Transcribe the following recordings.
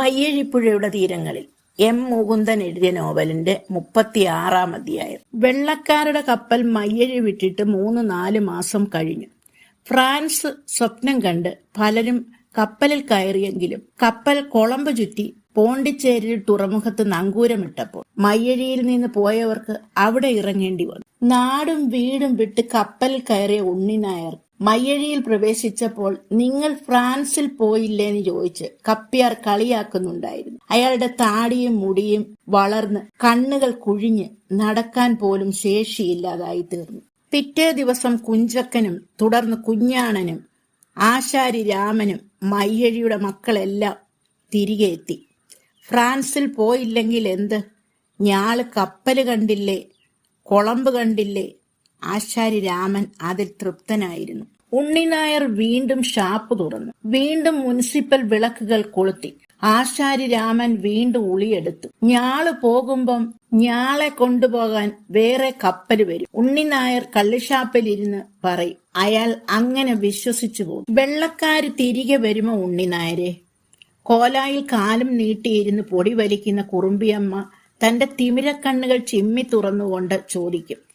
മയ്യഴിപ്പുഴയുടെ തീരങ്ങളിൽ എം മുകുന്ദൻ എഴുതിയ നോവലിന്റെ മുപ്പത്തിയാറാം അധ്യായം. വെള്ളക്കാരുടെ കപ്പൽ മയ്യഴി വിട്ടിട്ട് മൂന്ന് നാല് മാസം കഴിഞ്ഞു. ഫ്രാൻസ് സ്വപ്നം കണ്ട് പലരും കപ്പലിൽ കയറിയെങ്കിലും കപ്പൽ കൊളമ്പ് ചുറ്റി പോണ്ടിച്ചേരിയിൽ തുറമുഖത്ത് നങ്കൂരമിട്ടപ്പോൾ മയ്യഴിയിൽ നിന്ന് പോയവർക്ക് അവിടെ ഇറങ്ങേണ്ടി വന്നു. നാടും വീടും വിട്ട് കപ്പലിൽ കയറിയ ഉണ്ണിനായർ മയ്യഴിയിൽ പ്രവേശിച്ചപ്പോൾ നിങ്ങൾ ഫ്രാൻസിൽ പോയില്ലേന്ന് ചോദിച്ച് കപ്പിയാർ കളിയാക്കുന്നുണ്ടായിരുന്നു. അയാളുടെ താടിയും മുടിയും വളർന്ന് കണ്ണുകൾ കുഴിഞ്ഞ് നടക്കാൻ പോലും ശേഷിയില്ലാതായി തീർന്നു. പിറ്റേ ദിവസം കുഞ്ചക്കനും തുടർന്ന് കുഞ്ഞാണനും ആശാരി രാമനും മയ്യഴിയുടെ മക്കളെല്ലാം തിരികെ എത്തി. ഫ്രാൻസിൽ പോയില്ലെങ്കിൽ എന്ത്? ഞാൾ കപ്പൽ കണ്ടില്ലേ? കൊളമ്പ് കണ്ടില്ലേ? ആശാരി രാമൻ അതിൽ തൃപ്തനായിരുന്നു. ഉണ്ണിനായർ വീണ്ടും ഷാപ്പ് തുറന്നു. വീണ്ടും മുനിസിപ്പൽ വിളക്കുകൾ കൊളുത്തി. ആശാരി രാമൻ വീണ്ടും ഉളിയെടുത്തു. ഞാൾ പോകുമ്പം ഞാളെ കൊണ്ടുപോകാൻ വേറെ കപ്പൽ വരും. ഉണ്ണിനായർ കള്ളുഷാപ്പിലിരുന്ന് പറയും അയാൾ അങ്ങനെ വിശ്വസിച്ചു പോകും. വെള്ളക്കാര് തിരികെ വരുമോ ഉണ്ണിനായരെ? കോലായിൽ കാലും നീട്ടിയിരുന്ന് പൊടി വലിക്കുന്ന കുറുമ്പിയമ്മ തന്റെ തിമിരക്കണ്ണുകൾ ചിമ്മി തുറന്നുകൊണ്ട് ചോദിക്കും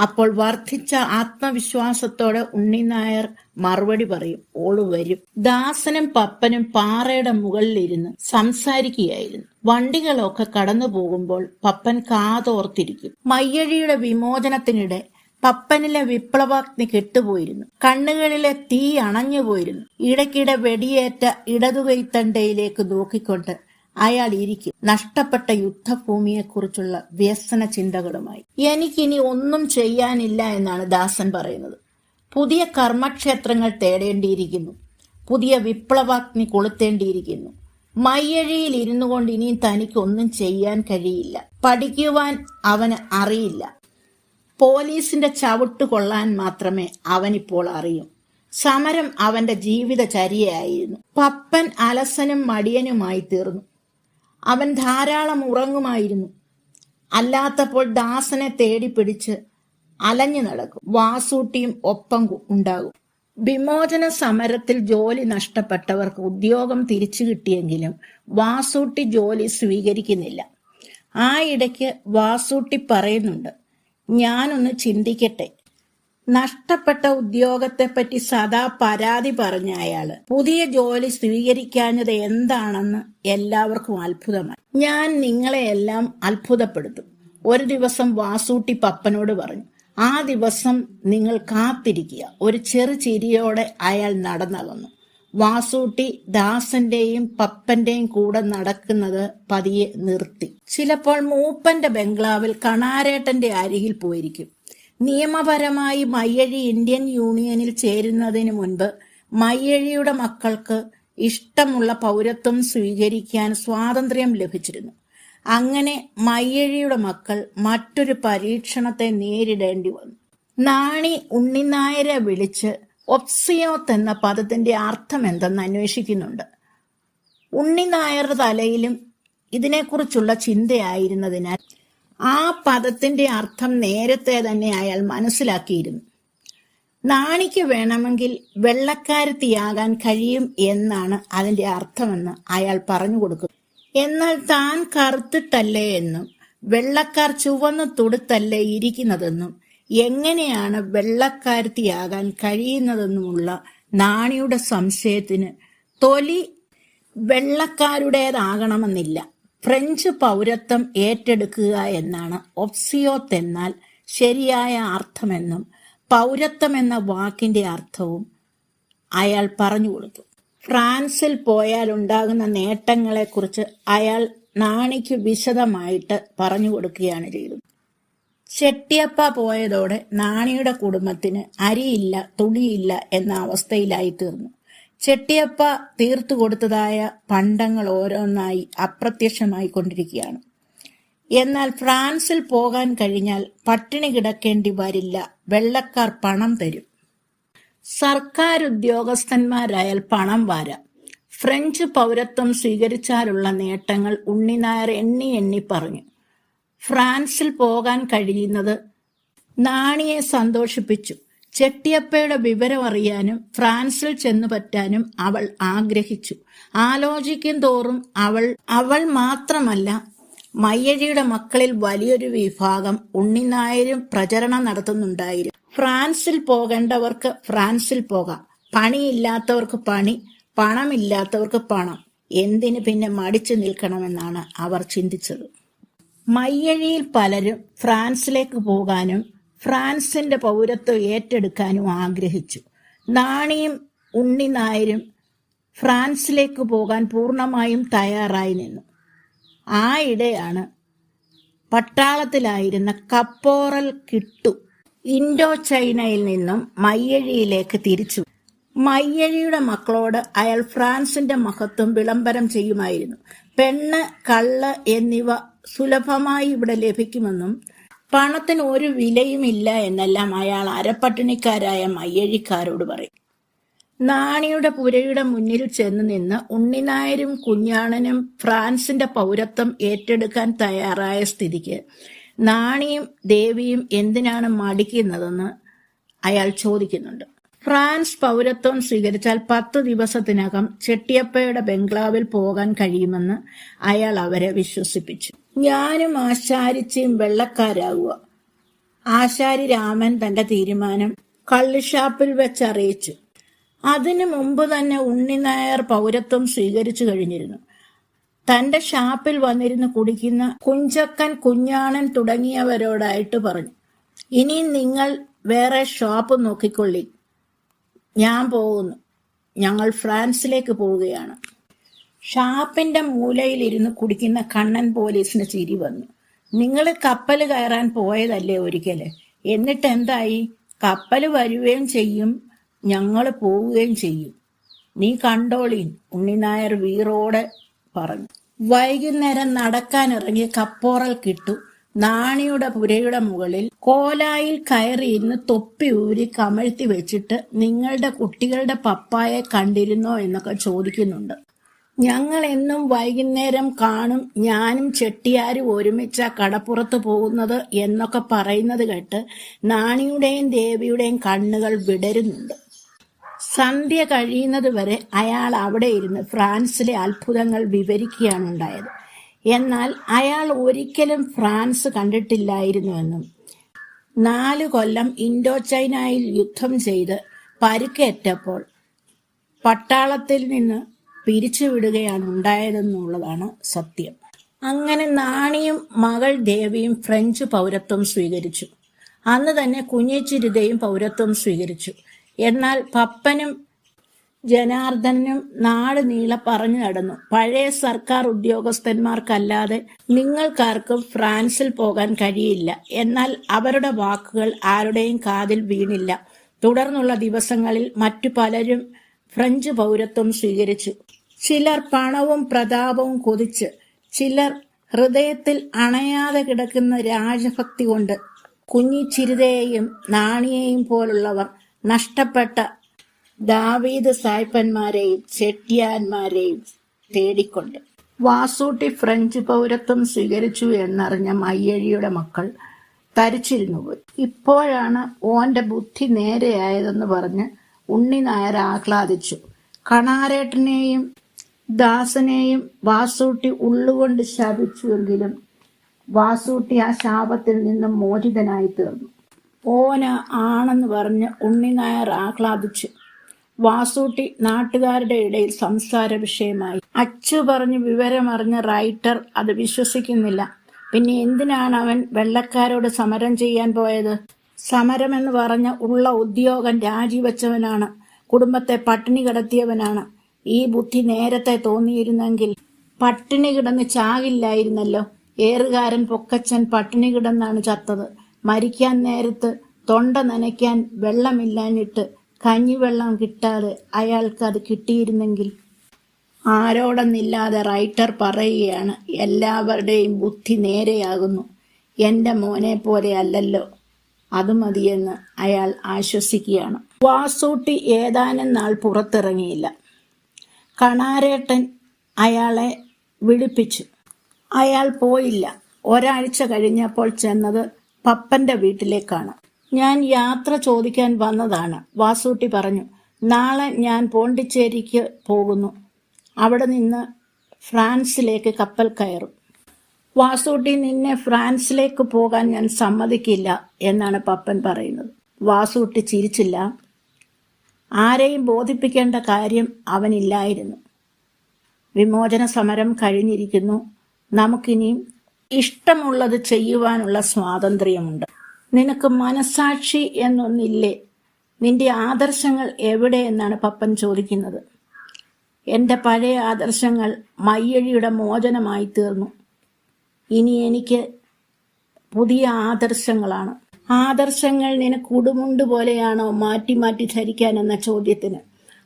അപ്പോൾ വർദ്ധിച്ച ആത്മവിശ്വാസത്തോടെ ഉണ്ണിനായർ മറുപടി പറയും. ഓൾ വരും. ദാസനും പപ്പനും പാറയുടെ മുകളിലിരുന്ന് സംസാരിക്കുകയായിരുന്നു. വണ്ടികളൊക്കെ കടന്നു പോകുമ്പോൾ പപ്പൻ കാതോർത്തിരിക്കും. മയ്യഴിയുടെ വിമോചനത്തിനിടെ പപ്പനിലെ വിപ്ലവാഗ്നി കെട്ടുപോയിരുന്നു. കണ്ണുകളിലെ തീ അണഞ്ഞുപോയിരുന്നു. ഇടയ്ക്കിടെ വെടിയേറ്റ ഇടതുകൈത്തണ്ടയിലേക്ക് നോക്കിക്കൊണ്ട് അയാൾ ഇരിക്കും നഷ്ടപ്പെട്ട യുദ്ധഭൂമിയെക്കുറിച്ചുള്ള വ്യസന ചിന്തകളുമായി. എനിക്കിനി ഒന്നും ചെയ്യാനില്ല എന്നാണ് ദാസൻ പറയുന്നത്. പുതിയ കർമ്മക്ഷേത്രങ്ങൾ തേടേണ്ടിയിരിക്കുന്നു. പുതിയ വിപ്ലവാഗ്നി കൊളുത്തേണ്ടിയിരിക്കുന്നു. മയ്യഴിയിൽ ഇരുന്നു കൊണ്ട് ഇനിയും തനിക്കൊന്നും ചെയ്യാൻ കഴിയില്ല. പഠിക്കുവാൻ അവന് അറിയില്ല. പോലീസിന്റെ ചവിട്ട് കൊള്ളാൻ മാത്രമേ അവനിപ്പോൾ അറിയൂ. സമരം അവന്റെ ജീവിതചര്യയായിരുന്നു. പപ്പൻ അലസനും മടിയനുമായി തീർന്നു. അവൻ ധാരാളം ഉറങ്ങുമായിരുന്നു. അല്ലാത്തപ്പോൾ ദാസനെ തേടി പിടിച്ച് അലഞ്ഞു നടക്കും. വാസൂട്ടിയും ഒപ്പം ഉണ്ടാകും. വിമോചന സമരത്തിൽ ജോലി നഷ്ടപ്പെട്ടവർക്ക് ഉദ്യോഗം തിരിച്ചു കിട്ടിയെങ്കിലും വാസൂട്ടി ജോലി സ്വീകരിക്കുന്നില്ല. ആ ഇടയ്ക്ക് വാസൂട്ടി പറയുന്നുണ്ട് ഞാനൊന്ന് ചിന്തിക്കട്ടെ. നഷ്ടപ്പെട്ട ഉദ്യോഗത്തെപ്പറ്റി സദാ പരാതി പറഞ്ഞ അയാൾ. പുതിയ ജോലി സ്വീകരിക്കാഞ്ഞത് എന്താണെന്ന് എല്ലാവർക്കും അത്ഭുതമായി. ഞാൻ നിങ്ങളെയെല്ലാം അത്ഭുതപ്പെടുത്തും. ഒരു ദിവസം വാസൂട്ടി പപ്പനോട് പറഞ്ഞു ആ ദിവസം നിങ്ങൾ കാത്തിരിക്കുക. ഒരു ചെറു ചിരിയോടെ അയാൾ നടന്നകന്നു വാസൂട്ടി ദാസന്റെയും പപ്പന്റെയും കൂടെ നടക്കുന്നത് പതിയെ നിർത്തി. ചിലപ്പോൾ മൂപ്പന്റെ ബംഗ്ലാവിൽ കണാരേട്ടന്റെ അരികിൽ പോയിരിക്കും. നിയമപരമായി മയ്യഴി ഇന്ത്യൻ യൂണിയനിൽ ചേരുന്നതിന് മുൻപ് മയ്യഴിയുടെ മക്കൾക്ക് ഇഷ്ടമുള്ള പൗരത്വം സ്വീകരിക്കാൻ സ്വാതന്ത്ര്യം ലഭിച്ചിരുന്നു. അങ്ങനെ മയ്യഴിയുടെ മക്കൾ മറ്റൊരു പരീക്ഷണത്തെ നേരിടേണ്ടി വന്നു. നാണി ഉണ്ണിനായരെ വിളിച്ച് ഒപ്സിയോത്ത് എന്ന പദത്തിന്റെ അർത്ഥം എന്തെന്ന് അന്വേഷിക്കുന്നുണ്ട്. ഉണ്ണിനായരുടെ തലയിലും ഇതിനെക്കുറിച്ചുള്ള ചിന്തയായിരുന്നതിനാൽ ആ പദത്തിന്റെ അർത്ഥം നേരത്തെ തന്നെ അയാൾ മനസ്സിലാക്കിയിരുന്നു. നാണിക്ക് വേണമെങ്കിൽ വെള്ളക്കാരത്തിയാകാൻ കഴിയും എന്നാണ് അതിന്റെ അർത്ഥമെന്ന് അയാൾ പറഞ്ഞു കൊടുക്കുന്നു എന്നാൽ താൻ കറുത്തിട്ടല്ലേ എന്നും വെള്ളക്കാർ ചുവന്ന് തുടുത്തല്ലേ ഇരിക്കുന്നതെന്നും എങ്ങനെയാണ് വെള്ളക്കാരത്തിയാകാൻ കഴിയുന്നതെന്നുമുള്ള നാണിയുടെ സംശയത്തിന് തൊലി വെള്ളക്കാരുടേതാകണമെന്നില്ല. ഫ്രഞ്ച് പൗരത്വം ഏറ്റെടുക്കുക എന്നാണ് ഒപ്സിയോത്ത് എന്നാൽ ശരിയായ അർത്ഥമെന്നും പൗരത്വം എന്ന വാക്കിന്റെ അർത്ഥവും അയാൾ പറഞ്ഞു കൊടുത്തു. ഫ്രാൻസിൽ പോയാൽ ഉണ്ടാകുന്ന നേട്ടങ്ങളെക്കുറിച്ച് അയാൾ നാണിക്ക് വിശദമായിട്ട് പറഞ്ഞു കൊടുക്കുകയാണ് ചെയ്തത്. ചെട്ടിയപ്പ പോയതോടെ നാണിയുടെ കുടുംബത്തിന് അരിയില്ല തുണിയില്ല എന്ന അവസ്ഥയിലായി തീർന്നു ചെട്ടിയപ്പ തീർത്തു കൊടുത്തതായ പണ്ടങ്ങൾ ഓരോന്നായി അപ്രത്യക്ഷമായി കൊണ്ടിരിക്കുകയാണ്. എന്നാൽ ഫ്രാൻസിൽ പോകാൻ കഴിഞ്ഞാൽ പട്ടിണി കിടക്കേണ്ടി വരില്ല. വെള്ളക്കാർ പണം തരും. സർക്കാർ ഉദ്യോഗസ്ഥന്മാരായാൽ പണം വാരാം. ഫ്രഞ്ച് പൗരത്വം സ്വീകരിച്ചാലുള്ള നേട്ടങ്ങൾ ഉണ്ണിനായർ എണ്ണി എണ്ണി പറഞ്ഞു. ഫ്രാൻസിൽ പോകാൻ കഴിയുന്നത് നാണിയെ സന്തോഷിപ്പിച്ചു. ചെട്ടിയപ്പയുടെ വിവരം അറിയാനും ഫ്രാൻസിൽ ചെന്നു പറ്റാനും അവൾ ആഗ്രഹിച്ചു. ആലോചിക്കും തോറും അവൾ അവൾ മാത്രമല്ല മയ്യഴിയുടെ മക്കളിൽ വലിയൊരു വിഭാഗം ഉണ്ണിനായരും പ്രചരണം നടത്തുന്നുണ്ടായിരുന്നു. ഫ്രാൻസിൽ പോകേണ്ടവർക്ക് ഫ്രാൻസിൽ പോകാം. പണിയില്ലാത്തവർക്ക് പണി പണമില്ലാത്തവർക്ക് പണം. എന്തിന് പിന്നെ മടിച്ചു നിൽക്കണമെന്നാണ് അവർ ചിന്തിച്ചത്. മയ്യഴിയിൽ പലരും ഫ്രാൻസിലേക്ക് പോകാനും ഫ്രാൻസിന്റെ പൗരത്വം ഏറ്റെടുക്കാനും ആഗ്രഹിച്ചു. നാണിയും ഉണ്ണി നായരും ഫ്രാൻസിലേക്ക് പോകാൻ പൂർണമായും തയ്യാറായി നിന്നു. ആ ഇടെയാണ് പട്ടാളത്തിലായിരുന്ന കപ്പോറൽ കിട്ടു ഇൻഡോ ചൈനയിൽ നിന്നും മയ്യഴിയിലേക്ക് തിരിച്ചു. മയ്യഴിയുടെ മക്കളോട് അയാൾ ഫ്രാൻസിന്റെ മഹത്വം വിളംബരം ചെയ്യുമായിരുന്നു. പെണ്ണ് കള്ള് എന്നിവ സുലഭമായി ഇവിടെ ലഭിക്കുമെന്നും പണത്തിന് ഒരു വിലയുമില്ല എന്നെല്ലാം അയാൾ അരപ്പട്ടിണിക്കാരായ മയ്യഴിക്കാരോട് പറയും. നാണിയുടെ പുരയുടെ മുന്നിൽ ചെന്ന് നിന്ന് ഉണ്ണിനായരും കുഞ്ഞാണനും ഫ്രാൻസിന്റെ പൗരത്വം ഏറ്റെടുക്കാൻ തയ്യാറായ സ്ഥിതിക്ക് നാണിയും ദേവിയും എന്തിനാണ് മടിക്കുന്നതെന്ന് അയാൾ ചോദിക്കുന്നുണ്ട്. ഫ്രാൻസ് പൗരത്വം സ്വീകരിച്ചാൽ പത്ത് ദിവസത്തിനകം ചെട്ടിയപ്പയുടെ ബംഗ്ലാവിൽ പോകാൻ കഴിയുമെന്ന് അയാൾ അവരെ വിശ്വസിപ്പിച്ചു. ഞാനും ആശാരിച്ചയും വെള്ളക്കാരാകുക ആശാരി രാമൻ തന്റെ തീരുമാനം കള്ളുഷാപ്പിൽ വെച്ച് അറിയിച്ചു അതിനു മുമ്പ് തന്നെ ഉണ്ണിനായർ പൗരത്വം സ്വീകരിച്ചു കഴിഞ്ഞിരുന്നു. തന്റെ ഷാപ്പിൽ വന്നിരുന്ന് കുടിക്കുന്ന കുഞ്ചക്കൻ കുഞ്ഞാണൻ തുടങ്ങിയവരോടായിട്ട് പറഞ്ഞു ഇനി നിങ്ങൾ വേറെ ഷോപ്പ് നോക്കിക്കൊള്ളി. ഞാൻ പോകുന്നു. ഞങ്ങൾ ഫ്രാൻസിലേക്ക് പോവുകയാണ്. ഷാപ്പിന്റെ മൂലയിലിരുന്ന് കുടിക്കുന്ന കണ്ണൻ പോലീസിന് ചിരി വന്നു. നിങ്ങൾ കപ്പൽ കയറാൻ പോയതല്ലേ ഒരിക്കൽ? എന്നിട്ട് എന്തായി? കപ്പൽ വരുകയും ചെയ്യും ഞങ്ങൾ പോവുകയും ചെയ്യും. നീ കണ്ടോളീൻ ഉണ്ണിനായർ വീറോടെ പറഞ്ഞു. വൈകുന്നേരം നടക്കാനിറങ്ങിയ കപ്പോറൽ കിട്ടു. നാണിയുടെ പുരയുടെ മുകളിൽ കോലായിൽ കയറി ഇന്ന് തൊപ്പി ഊരി കമഴ്ത്തി വെച്ചിട്ട് നിങ്ങളുടെ കുട്ടികളുടെ പപ്പായെ കണ്ടിരുന്നോ? എന്നൊക്കെ ചോദിക്കുന്നുണ്ട്. ഞങ്ങൾ എന്നും വൈകുന്നേരം കാണും. ഞാനും ചെട്ടിയാരും ഒരുമിച്ച കടപ്പുറത്ത് പോകുന്നത് എന്നൊക്കെ പറയുന്നത് കേട്ട് നാണിയുടെയും ദേവിയുടെയും കണ്ണുകൾ വിടരുന്നുണ്ട്. സന്ധ്യ കഴിയുന്നത് വരെ അയാൾ അവിടെ ഇരുന്ന് ഫ്രാൻസിലെ അത്ഭുതങ്ങൾ വിവരിക്കുകയാണ് ഉണ്ടായത്. എന്നാൽ അയാൾ ഒരിക്കലും ഫ്രാൻസ് കണ്ടിട്ടില്ലായിരുന്നുവെന്നും നാല് കൊല്ലം ഇൻഡോ ചൈനയിൽ യുദ്ധം ചെയ്ത് പരുക്കേറ്റപ്പോൾ പട്ടാളത്തിൽ നിന്ന് പിരിച്ചുവിടുകയാണ് ഉണ്ടായതെന്നുള്ളതാണ് സത്യം. അങ്ങനെ നാണിയും മകൾ ദേവിയും ഫ്രഞ്ച് പൗരത്വം സ്വീകരിച്ചു. അന്ന് തന്നെ കുഞ്ഞിച്ചിരുതയും പൗരത്വം സ്വീകരിച്ചു. എന്നാൽ പപ്പനും ജനാർദ്ദനും നാട് നീള പറഞ്ഞു നടന്നു. പഴയ സർക്കാർ ഉദ്യോഗസ്ഥന്മാർക്കല്ലാതെ നിങ്ങൾക്കാർക്കും ഫ്രാൻസിൽ പോകാൻ കഴിയില്ല. എന്നാൽ അവരുടെ വാക്കുകൾ ആരുടെയും കാതിൽ വീണില്ല. തുടർന്നുള്ള ദിവസങ്ങളിൽ മറ്റു പലരും ഫ്രഞ്ച് പൗരത്വം സ്വീകരിച്ചു. ചിലർ പണവും പ്രതാപവും കൊതിച്ച് ചിലർ ഹൃദയത്തിൽ അണയാതെ കിടക്കുന്ന രാജഭക്തി കൊണ്ട് കുഞ്ഞിച്ചിരുതയെയും നാണിയെയും പോലുള്ളവർ നഷ്ടപ്പെട്ട ദാവീദ് സായ്പന്മാരെയും ചെട്ടിയാന്മാരെയും തേടിക്കൊണ്ട്. വാസൂട്ടി ഫ്രഞ്ച് പൗരത്വം സ്വീകരിച്ചു എന്നറിഞ്ഞ മയ്യഴിയുടെ മക്കൾ തരിച്ചിരുന്നു ഇപ്പോഴാണ് ഓന്റെ ബുദ്ധി നേരെയായതെന്ന് പറഞ്ഞ് ഉണ്ണി നായർ ആഹ്ലാദിച്ചു. കണാരേട്ടനെയും ദാസനെയും വാസൂട്ടി ഉള്ളുകൊണ്ട് ശപിച്ചുവെങ്കിലും വാസൂട്ടി ആ ശാപത്തിൽ നിന്നും മോചിതനായി തീർന്നു ഓന ആണെന്ന് പറഞ്ഞ് ഉണ്ണിനായർ ആഹ്ലാദിച്ചു. വാസൂട്ടി നാട്ടുകാരുടെ ഇടയിൽ സംസാര വിഷയമായി. അച്ചു പറഞ്ഞ് വിവരമറിഞ്ഞ റൈറ്റർ അത് വിശ്വസിക്കുന്നില്ല. പിന്നെ എന്തിനാണ് അവൻ വെള്ളക്കാരോട് സമരം ചെയ്യാൻ പോയത്? സമരമെന്ന് പറഞ്ഞ ഉള്ള ഉദ്യോഗം രാജിവെച്ചവനാണ്. കുടുംബത്തെ പട്ടിണി കിടത്തിയവനാണ്. ഈ ബുദ്ധി നേരത്തെ തോന്നിയിരുന്നെങ്കിൽ പട്ടിണി കിടന്ന് ചാകില്ലായിരുന്നല്ലോ. ഏറുകാരൻ പൊക്കച്ചൻ പട്ടിണി കിടന്നാണ് ചത്തത്. മരിക്കാൻ നേരത്ത് തൊണ്ട നനയ്ക്കാൻ വെള്ളമില്ലാഞ്ഞിട്ട് കഞ്ഞിവെള്ളം കിട്ടാതെ അയാൾക്ക് അത് കിട്ടിയിരുന്നെങ്കിൽ ആരോടെന്നില്ലാതെ റൈറ്റർ പറയുകയാണ് എല്ലാവരുടെയും ബുദ്ധി നേരെയാകുന്നു. എന്റെ മോനെ പോലെ അല്ലല്ലോ. അത് മതിയെന്ന് അയാൾ ആശ്വസിക്കുകയാണ്. വാസൂട്ടി ഏതാനും നാൾ പുറത്തിറങ്ങിയില്ല. കണാരേട്ടൻ അയാളെ വിളിപ്പിച്ചു. അയാൾ പോയില്ല. ഒരാഴ്ച കഴിഞ്ഞപ്പോൾ ചെന്നത് പപ്പന്റെ വീട്ടിലേക്കാണ്. ഞാൻ യാത്ര ചോദിക്കാൻ വന്നതാണ്. വാസൂട്ടി പറഞ്ഞു നാളെ ഞാൻ പോണ്ടിച്ചേരിക്ക് പോകുന്നു. അവിടെ നിന്ന് ഫ്രാൻസിലേക്ക് കപ്പൽ കയറും. വാസൂട്ടി നിന്നെ ഫ്രാൻസിലേക്ക് പോകാൻ ഞാൻ സമ്മതിക്കില്ല എന്നാണ് പപ്പൻ പറയുന്നത്. വാസൂട്ടി ചിരിച്ചില്ല. ആരെയും ബോധിപ്പിക്കേണ്ട കാര്യം അവനില്ലായിരുന്നു. വിമോചന സമരം കഴിഞ്ഞിരിക്കുന്നു. നമുക്കിനിയും ഇഷ്ടമുള്ളത് ചെയ്യുവാനുള്ള സ്വാതന്ത്ര്യമുണ്ട്. നിനക്ക് മനസാക്ഷി എന്നൊന്നില്ലേ? നിന്റെ ആദർശങ്ങൾ എവിടെ എന്നാണ് പപ്പൻ ചോദിക്കുന്നത്. എന്റെ പഴയ ആദർശങ്ങൾ മയ്യഴിയുടെ മോചനമായി തീർന്നു. ഇനി എനിക്ക് പുതിയ ആദർശങ്ങളാണ്. ആദർശങ്ങൾ നിനക്ക് കുടുമുണ്ട് പോലെയാണോ മാറ്റി മാറ്റി ധരിക്കാൻ എന്ന ചോദ്യത്തിന്?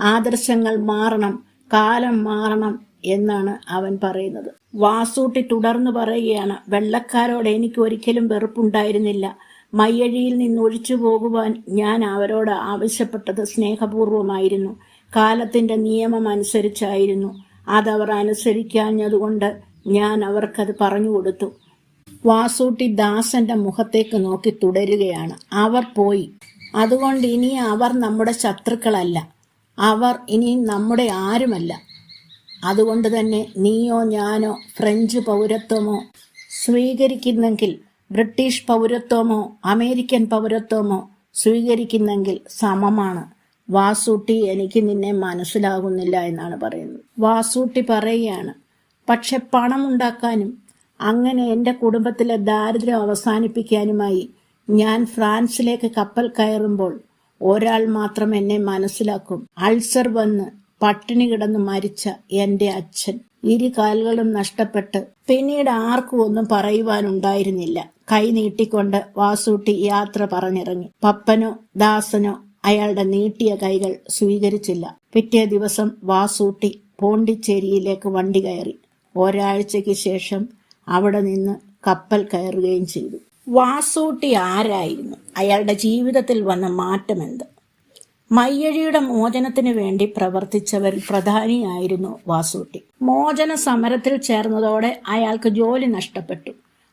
ആദർശങ്ങൾ മാറണം കാലം മാറണം എന്നാണ് അവൻ പറയുന്നത്. വാസൂട്ടി തുടർന്ന് പറയുകയാണ് വെള്ളക്കാരോട് എനിക്ക് ഒരിക്കലും വെറുപ്പുണ്ടായിരുന്നില്ല. മയ്യഴിയിൽ നിന്ന് ഒഴിച്ചു പോകുവാൻ ഞാൻ അവരോട് ആവശ്യപ്പെട്ടത് സ്നേഹപൂർവമായിരുന്നു കാലത്തിന്റെ നിയമം അനുസരിച്ചായിരുന്നു. അതവർ അനുസരിക്കാഞ്ഞതുകൊണ്ട് ഞാൻ അവർക്കത് പറഞ്ഞു കൊടുത്തു. വാസൂട്ടി ദാസന്റെ മുഖത്തേക്ക് നോക്കി തുടരുകയാണ്. അവർ പോയി. അതുകൊണ്ട് ഇനി അവർ നമ്മുടെ ശത്രുക്കളല്ല. അവർ ഇനി നമ്മുടെ ആരുമല്ല. അതുകൊണ്ട് തന്നെ നീയോ ഞാനോ ഫ്രഞ്ച് പൗരത്വമോ സ്വീകരിക്കുന്നെങ്കിൽ ബ്രിട്ടീഷ് പൗരത്വമോ അമേരിക്കൻ പൗരത്വമോ സ്വീകരിക്കുന്നെങ്കിൽ സമമാണ്. വാസൂട്ടി എനിക്ക് നിന്നെ മനസ്സിലാകുന്നില്ല എന്നാണ് പറയുന്നത്. വാസൂട്ടി പറയുകയാണ് പക്ഷെ പണമുണ്ടാക്കാനും അങ്ങനെ എന്റെ കുടുംബത്തിലെ ദാരിദ്ര്യം അവസാനിപ്പിക്കാനുമായി ഞാൻ ഫ്രാൻസിലേക്ക് കപ്പൽ കയറുമ്പോൾ ഒരാൾ മാത്രം എന്നെ മനസ്സിലാക്കും. അൾസർ വന്ന് പട്ടിണി കിടന്ന് മരിച്ച എന്റെ അച്ഛൻ. ഇരു കാലുകളും നഷ്ടപ്പെട്ട് പിന്നീട് ആർക്കും ഒന്നും പറയുവാനുണ്ടായിരുന്നില്ല. കൈ നീട്ടിക്കൊണ്ട് വാസൂട്ടി യാത്ര പറഞ്ഞിറങ്ങി. പപ്പനോ ദാസനോ അയാളുടെ നീട്ടിയ കൈകൾ സ്വീകരിച്ചില്ല. പിറ്റേ ദിവസം വാസൂട്ടി പോണ്ടിച്ചേരിയിലേക്ക് വണ്ടി കയറി. ഒരാഴ്ചയ്ക്ക് ശേഷം അവിടെ നിന്ന് കപ്പൽ കയറുകയും ചെയ്തു. വാസൂട്ടി ആരായിരുന്നു? അയാളുടെ ജീവിതത്തിൽ വന്ന മാറ്റം എന്ത് മയ്യഴിയുടെ മോചനത്തിന് വേണ്ടി പ്രവർത്തിച്ചവരിൽ പ്രധാനിയായിരുന്നു വാസൂട്ടി. മോചന സമരത്തിൽ ചേർന്നതോടെ അയാൾക്ക് ജോലി നഷ്ടപ്പെട്ടു.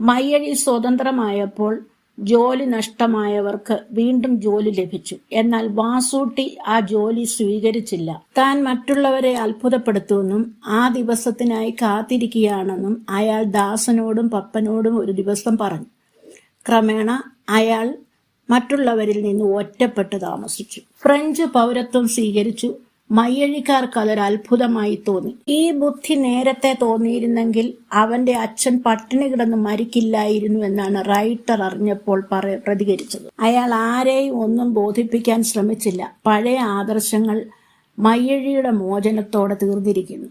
മയ്യഴി സ്വതന്ത്രമായപ്പോൾ ജോലി നഷ്ടമായവർക്ക് വീണ്ടും ജോലി ലഭിച്ചു. എന്നാൽ വാസൂട്ടി ആ ജോലി സ്വീകരിച്ചില്ല. താൻ മറ്റുള്ളവരെ അത്ഭുതപ്പെടുത്തുമെന്നും ആ ദിവസത്തിനായി കാത്തിരിക്കുകയാണെന്നും അയാൾ ദാസനോടും പപ്പനോടും ഒരു ദിവസം പറഞ്ഞു. ക്രമേണ അയാൾ മറ്റുള്ളവരിൽ നിന്ന് ഒറ്റപ്പെട്ട് താമസിച്ചു. ഫ്രഞ്ച് പൗരത്വം സ്വീകരിച്ചു. മയ്യഴിക്കാർക്ക് അതൊരു അത്ഭുതമായി തോന്നി. ഈ ബുദ്ധി നേരത്തെ തോന്നിയിരുന്നെങ്കിൽ അവന്റെ അച്ഛൻ പട്ടിണി കിടന്ന് മരിക്കില്ലായിരുന്നു എന്നാണ് റൈറ്റർ അറിഞ്ഞപ്പോൾ പറ പ്രതികരിച്ചത്. അയാൾ ആരെയും ഒന്നും ബോധിപ്പിക്കാൻ ശ്രമിച്ചില്ല. പഴയ ആദർശങ്ങൾ മയ്യഴിയുടെ മോചനത്തോടെ തീർന്നിരിക്കുന്നു.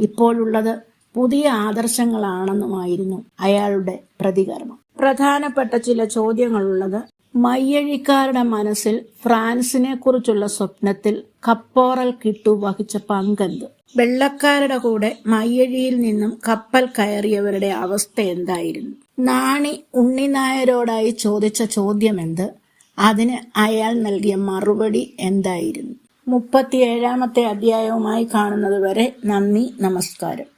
ഇപ്പോഴുള്ളത് പുതിയ ആദർശങ്ങളാണെന്നുമായിരുന്നു അയാളുടെ പ്രതികരണം. പ്രധാനപ്പെട്ട ചില ചോദ്യങ്ങളുള്ളത് മയ്യഴിക്കാരുടെ മനസ്സിൽ ഫ്രാൻസിനെ കുറിച്ചുള്ള സ്വപ്നത്തിൽ കപ്പോറൽ കിട്ടു വഹിച്ച പങ്കെന്ത്? വെള്ളക്കാരുടെ കൂടെ മയ്യഴിയിൽ നിന്നും കപ്പൽ കയറിയവരുടെ അവസ്ഥ എന്തായിരുന്നു? നാണി ഉണ്ണിനായരോടായി ചോദിച്ച ചോദ്യം എന്ത് അതിന് അയാൾ നൽകിയ മറുപടി എന്തായിരുന്നു? മുപ്പത്തിയേഴാമത്തെ അധ്യായവുമായി കാണുന്നത് വരെ നന്ദി നമസ്കാരം.